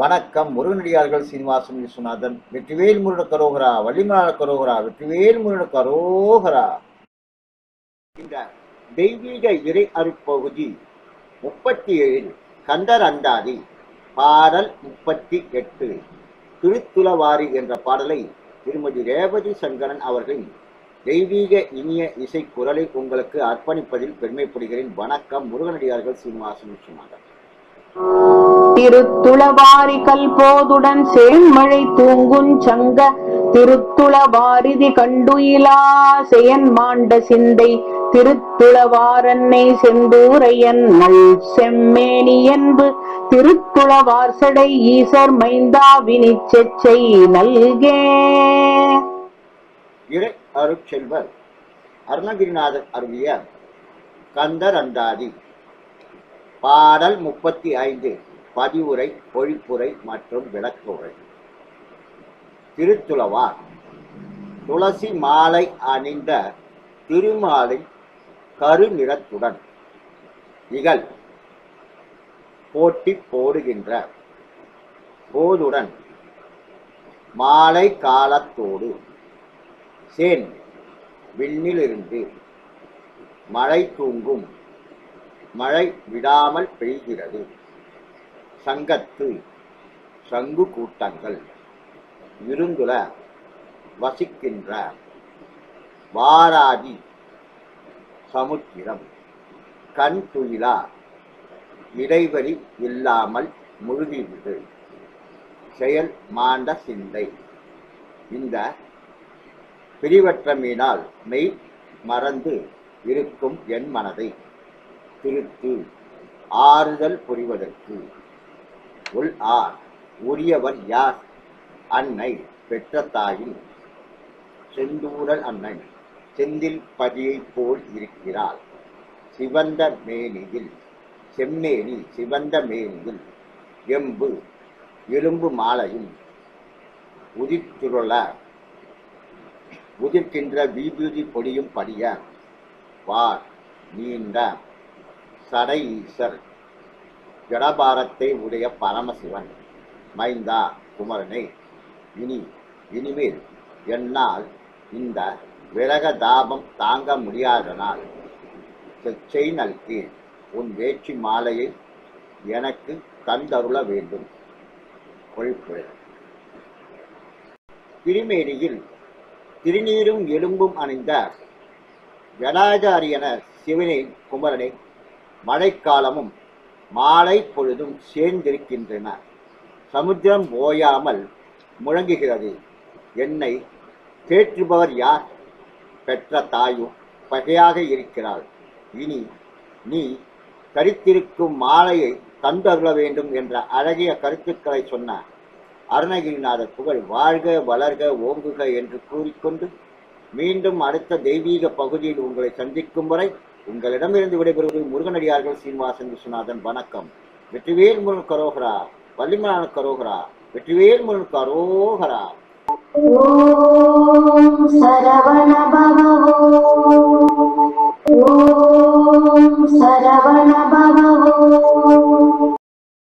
வணக்கம். முருகனடியார்கள் சீனிவாசன் விஸ்வநாதன் வெற்றிவேல் முருகன கரோகரா வள்ளிமலாள கரோகரா வெற்றிவேல் முருகன கரோகரா. இந்த தெய்வீக இறை அருப்பகுதி முப்பத்தி ஏழு கந்தர் அந்தாதி பாடல் முப்பத்தி எட்டு திருத்துளவாரி என்ற பாடலை திருமதி ரேவதி சங்கரன் அவர்கள் தெய்வீக இனிய இசை குரலை உங்களுக்கு அர்ப்பணிப்பதில் பெருமைப்படுகிறேன். வணக்கம். முருகனடியார்கள் சீனிவாசன் விஸ்வநாதன். திருத்துளவாரி கல் போதுடன் செழுமழை தூங்குஞ் சங்க திருத்துளவாரிதி கண்டுயிலா செயன் மாண்ட சிந்தை திருத்துளவாரன்னை செந்தூரையன் நல் செம்மேனி என்பு திருத்துளவார்சடை ஈசர் மைந்தாவினி செச்சை நல்கே. இறை அருட்செல்வர் அருணகிரிநாதர் அருளிய கந்தர் அந்தாதி பாடல் முப்பத்தி ஐந்து. பதிவுரை பொழிப்புரை மற்றும் விளக்குரை. திருத்துளவார். துளசி மாலை அணிந்த திருமாலை கருநிறத்துடன் இகழ் போட்டி போடுகின்ற போதுடன் மாலை காலத்தோடு சேன் விண்ணிலிருந்து மழை தூங்கும் மழை விடாமல் பெய்கிறது. சங்கத்து சங்கு கூட்டங்கள். இருந்துல வசிக்கின்ற வாராதி சமுத்திரம். கண் துயிலா இடைவெளி இல்லாமல் முழுகிவிடு. செயல் மாண்ட சிந்தை. இந்த பிரிவற்ற மீனால் மெய் மறந்து இருக்கும் என் மனதை திருத்து. ஆறுதல் புரிவதற்கு உள் ஆர். உரியவர் யார்? அன்னை பெற்ற தாயின் செந்தூரல் அன்னை செந்தில் பதியைப் போல் இருக்கிறாள். சிவந்த மேனியில் செம்மேனி சிவந்த மேனியில் எம்பு எலும்பு மாலையும் உதிர்த்துருள உதிர்க்கின்ற விபூதி பொடியும் படிய வார் நீண்ட சடை ஈசர் ஜடபாரத்தை உடைய பரமசிவன் மைந்தா குமரனை. இனி இனிமேல் என்னால் இந்த விரக தாபம் தாங்க முடியாதனால் செச்சை நல்கேன். உன் வேட்சி மாலையை எனக்கு தந்தருள வேண்டும். கொழிப்புரை திருமேனியில் திருநீரும் எலும்பும் அணிந்த ஜடாச்சாரியன சிவனை குமரனை மழைக்காலமும் மாலை பொழுதும் சேர்ந்திருக்கின்றன. சமுத்திரம் ஓயாமல் முழங்குகிறது. என்னை தேற்றுபவர் யார்? பெற்ற தாயும் பகையாக இருக்கிறாள். இனி நீ தரித்திருக்கும் மாலையை தந்தருள வேண்டும் என்ற அழகிய கருத்துக்களை சொன்ன அருணகிரிநாதர் புகழ் வாழ்க வளர்க ஓங்குக என்று கூறிக்கொண்டு மீண்டும் அடுத்த தெய்வீக பகுதியில் உங்களை சந்திக்கும் வரை உங்களிடமிருந்து விடைபெறுவது முருகனடியார்கள் சீனிவாசன் விஸ்வநாதன். வணக்கம். வெற்றிவேல் முருகன் கரோகரா வள்ளிமலான கரோகரா வெற்றிவேல் முருகன் கரோகரா. ஓம் சரவண பவோ ஓம் சரவண